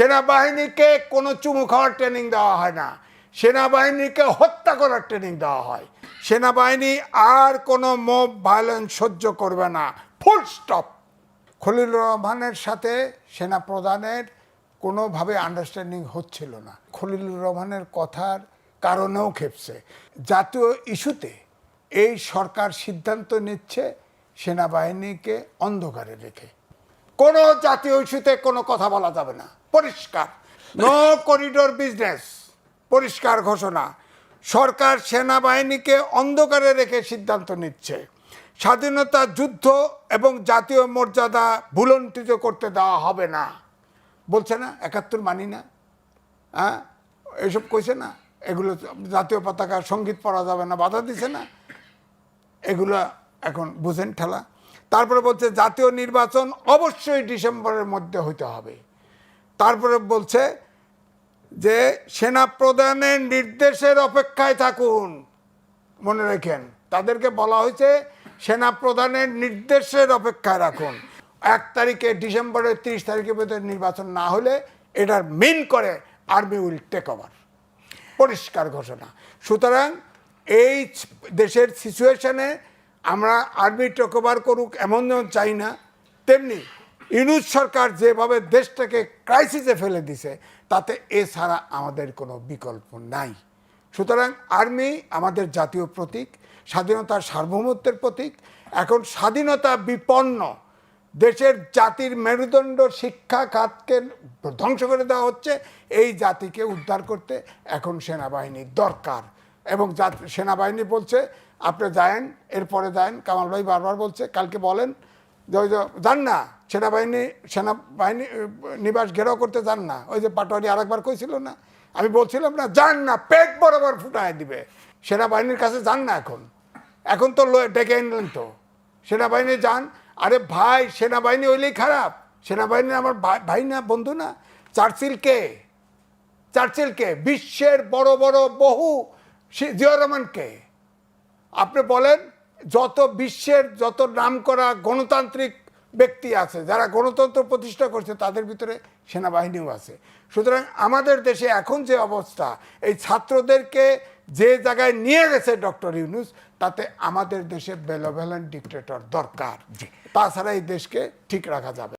সেনাবাহিনীকে কোনো চুমু খাওয়ার ট্রেনিং দেওয়া হয় না। সেনাবাহিনীকে হত্যা করার ট্রেনিং দেওয়া হয়। সেনাবাহিনী আর কোনো মোব ভায়োলেন্স সহ্য করবে না। ফুল স্টপ খলিল রহমানের সাথে সেনা প্রধানের কোনোভাবে আন্ডারস্ট্যান্ডিং হচ্ছিল না। খলিলুর রহমানের কথার কারণেও খেপছে জাতীয় ইস্যুতে এই সরকার সিদ্ধান্ত নিচ্ছে সেনাবাহিনীকে অন্ধকারে রেখে। কোনো জাতীয় ইস্যুতে কোনো কথা বলা যাবে না। পরিষ্কার। নো করিডোর বিজনেস পরিষ্কার ঘোষণা। সরকার সেনাবাহিনীকে অন্ধকারে রেখে সিদ্ধান্ত নিচ্ছে। স্বাধীনতা যুদ্ধ এবং জাতীয় মর্যাদা ভুলণ্ঠিত করতে দেওয়া হবে না। বলছে না? একাত্তর মানি না? হ্যাঁ? এসব কইছে না? এগুলো জাতীয় পতাকা, সংগীত পড়া যাবে না, বাধা দিছে না? এগুলো এখন বুঝেন ঠেলা। তারপরে বলছে, জাতীয় নির্বাচন অবশ্যই ডিসেম্বরের মধ্যে হইতে হবে। তারপরে বলছে যে সেনা প্রধানের নির্দেশের অপেক্ষায় থাকুন, মনে রাখেন। তাদেরকে বলা হয়েছে সেনা প্রধানের নির্দেশের অপেক্ষায় রাখুন। এক তারিখে, ডিসেম্বরের তিরিশ তারিখের ভিতরে নির্বাচন না হলে এটার মেন করে আর্মি উইল টেক ওভার। পরিষ্কার ঘোষণা। সুতরাং এই দেশের সিচুয়েশনে আমরা আর্মি টেক ওভার করুক, এমন যেমন চাই না, তেমনি ইউনুস সরকার যেভাবে দেশটাকে ক্রাইসিসে ফেলে দিছে, তাতে এছাড়া আমাদের কোনো বিকল্প নাই। সুতরাং আর্মি আমাদের জাতীয় প্রতীক, স্বাধীনতার সার্বভৌমত্বের প্রতীক, এখন স্বাধীনতা বিপন্ন, দেশের জাতির মেরুদণ্ড শিক্ষা খাতকে ধ্বংস করে দেওয়া হচ্ছে, এই জাতিকে উদ্ধার করতে এখন সেনাবাহিনীর দরকার। এবং সেনাবাহিনী বলছে, আপনি যায়েন, এরপরে যায়েন, কামাল ভাই বারবার বলছে, কালকে বলেন যান না। সেনাবাহিনী সেনাবাহিনী নিবাস ঘেরাও করতে যান না। ওই যে পাটোয়ারি আরেকবার কইছিল না, আমি বলছিলাম না, যান না, পেট বরাবর ফুটায় দিবে। সেনাবাহিনীর কাছে যান না এখন। এখন তো ডেকে আনলেন তো। সেনাবাহিনী যান, আরে ভাই, সেনাবাহিনী হইলেই খারাপ। সেনাবাহিনী আমার ভাই- না, বন্ধু না, চার্চিল কে? চার্চিলকে বিশ্বের বড় বড়, বহু জিয়া রহমানকে আপনি বলেন, যত বিশ্বের যত নাম করা গণতান্ত্রিক ব্যক্তি আছে যারা গণতন্ত্র প্রতিষ্ঠা করছে তাদের ভিতরে সেনাবাহিনীও আছে। সুতরাং আমাদের দেশে এখন যে অবস্থা এই ছাত্রদেরকে যে জায়গায় নিয়ে গেছে ডক্টর ইউনুস তাতে আমাদের দেশে বেলোভেলেন ডিক্টেটর দরকার। তাছাড়া এই দেশকে ঠিক রাখা যাবে